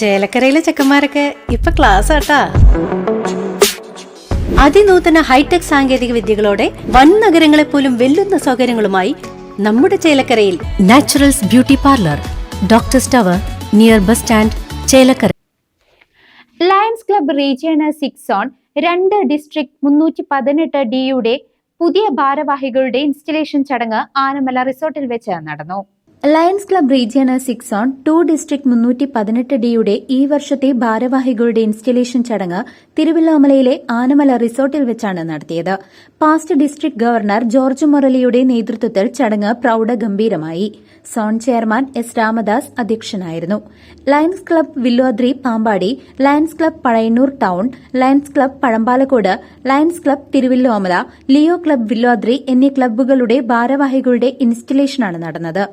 ചേലക്കരയിലെ ചെക്കന്മാരൊക്കെ ഇപ്പൊ ക്ലാസ് ആട്ടാ. അതിനൂതന ഹൈടെക് സാങ്കേതിക വിദ്യകളോടെ വൻ നഗരങ്ങളെ പോലും വെല്ലുന്ന സൗകര്യങ്ങളുമായി നമ്മുടെ ചേലക്കരയിൽ naturals beauty parlour doctor സ്റ്റവർ near bus stand Chelakkara. Lions club regional six zone രണ്ട് ഡിസ്ട്രിക്ട് മുന്നൂറ്റി പതിനെട്ട് ഡിയുടെ പുതിയ ഭാരവാഹികളുടെ ഇൻസ്റ്റലേഷൻ ചടങ്ങ് ആനമല റിസോർട്ടിൽ വെച്ച് നടന്നു. Lions club regional six zone two district മുന്നൂറ്റി പതിനെട്ട് ഡിയുടെ ഈ വർഷത്തെ ഭാരവാഹികളുടെ ഇൻസ്റ്റലേഷൻ ചടങ്ങ് തിരുവല്ലാമലയിലെ ആനമല റിസോർട്ടിൽ വെച്ചാണ് നടത്തിയത്. പാസ്റ്റ് ഡിസ്ട്രിക്ട് ഗവർണർ ജോർജ് മൊറലിയുടെ നേതൃത്വത്തിൽ ചടങ്ങ് പ്രൌഢഗംഭീരമായി. സോൺ ചെയർമാൻ എസ് രാമദാസ് അധ്യക്ഷനായിരുന്നു. Lions club Villodri Pampadi lions club Pazhayannur town lions club Pazhambalakode lions club Thiruvillwamala leo club Villodri എന്നീ ക്ലബ്ബുകളുടെ ഭാരവാഹികളുടെ ഇൻസ്റ്റലേഷനാണ് നടന്നത്.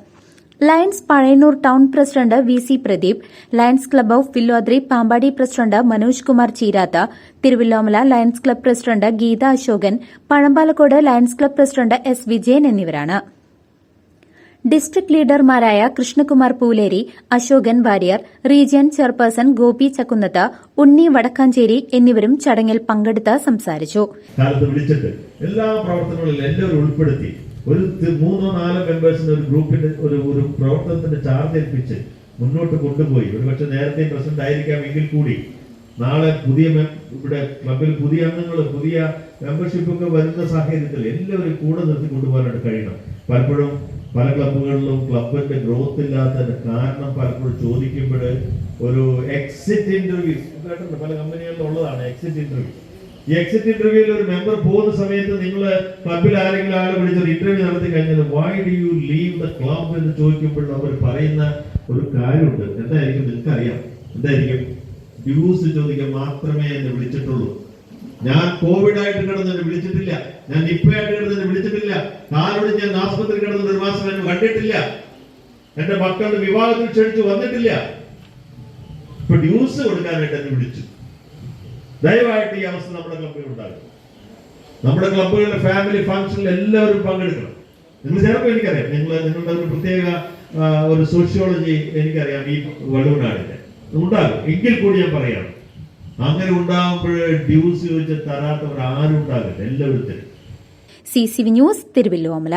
Lions Pazhayannur town president V C Pradeep lions club of Villodri Pampadi president Manoj Kumar Cheeratha Thiruvillwamala lions club president Geetha Ashokan Pazhambalakode lions club president S Vijayan എന്നിവരാണ്. District ലീഡർമാരായ Krishnakumar Pooleri Ashokan Warrier region chairperson Gopi Chakkunnath Unni Vadakkanchery എന്നിവരും ചടങ്ങിൽ പങ്കെടുത്ത് സംസാരിച്ചു. എല്ലാ പ്രവർത്തനങ്ങളിലും എല്ലാവരും ഉൾപ്പെടുത്തി ഒരു മൂന്നോ നാലോ മെമ്പേഴ്സിന് ഒരു ഗ്രൂപ്പിന്റെ ഒരു ഒരു പ്രവർത്തനത്തിന്റെ ചാർജ് ഏൽപ്പിച്ച് മുന്നോട്ട് കൊണ്ടുപോയി. ഒരു പക്ഷെ നേരത്തെ പ്രസിഡന്റ് ആയിരിക്കാം എങ്കിൽ കൂടി നാളെ പുതിയ ഇവിടെ ക്ലബിൽ പുതിയ അംഗങ്ങൾ പുതിയ മെമ്പർഷിപ്പ് ഒക്കെ വരുന്ന സാഹചര്യത്തിൽ എല്ലാവരും കൂടെ നിർത്തി കൊണ്ടുപോകാനായിട്ട് കഴിയണം. പലപ്പോഴും പല ക്ലബുകളിലും ക്ലബിന്റെ ഗ്രോത്ത് ഇല്ലാത്തതിന്റെ കാരണം പലപ്പോഴും ചോദിക്കുമ്പോൾ ഒരു എക്സിറ്റ് ഇന്റർവ്യൂ പല കമ്പനികളിലും ഉള്ളതാണ് എക്സിറ്റ് ഇന്റർവ്യൂ ഈ എക്സിറ്റ് ഇന്റർവ്യൂവിൽ ഒരു മെമ്പർ പോകുന്ന സമയത്ത് നിങ്ങൾ ക്ലബിൽ ആരെങ്കിലും ആളെ വിളിച്ചൊരു ഇന്റർവ്യൂ നടത്തി കഴിഞ്ഞാൽ why do you leave the club എന്ന് ചോദിക്കുമ്പോൾ അവർ പറയുന്ന ഒരു കാര്യമുണ്ട്. എന്തായിരിക്കും? നിങ്ങൾക്ക് അറിയാം എന്തായിരിക്കും? ഡ്യൂസ് ചോദിക്കാൻ മാത്രമേ എന്നെ വിളിച്ചിട്ടുള്ളൂ. ഞാൻ കോവിഡ് ആയിട്ട് കിടന്ന് വിളിച്ചിട്ടില്ല. ഞാൻ നിപ്പയായിട്ട് കിടന്ന് വിളിച്ചിട്ടില്ല. കാലോട് ഞാൻ ആസ്പത്രി കിടന്ന് ഒരു മാസം എന്നെ കണ്ടിട്ടില്ല. എന്റെ മക്കളുടെ വിവാഹത്തിൽ ക്ഷണിച്ചു വന്നിട്ടില്ല. ഇപ്പൊ ഡ്യൂസ് കൊടുക്കാനായിട്ട് എന്നെ വിളിച്ചു. ദയവായിട്ട് ഈ അവസ്ഥ നമ്മുടെ ക്ലബ്ബിൽ ഉണ്ടാകും നമ്മുടെ ക്ലബ്ബുകളുടെ ഫാമിലി ഫംഗ്ഷനിൽ എല്ലാവരും പങ്കെടുക്കണം. നിങ്ങൾ ചിലപ്പോൾ എനിക്കറിയാം. നിങ്ങൾ നിങ്ങളുടെ ഒരു പ്രത്യേക ഒരു സോഷ്യോളജി എനിക്കറിയാം ഈ വടുവനാടിന്റെ ഉണ്ടാകും. എങ്കിൽ കൂടി ഞാൻ പറയാം അങ്ങനെ ഉണ്ടാകുമ്പോൾ ഡ്യൂസ് ചോദിച്ച് തരാത്തവർ ആരും ഉണ്ടാകില്ല. എല്ലാവരും C C V news Thiruvillwamala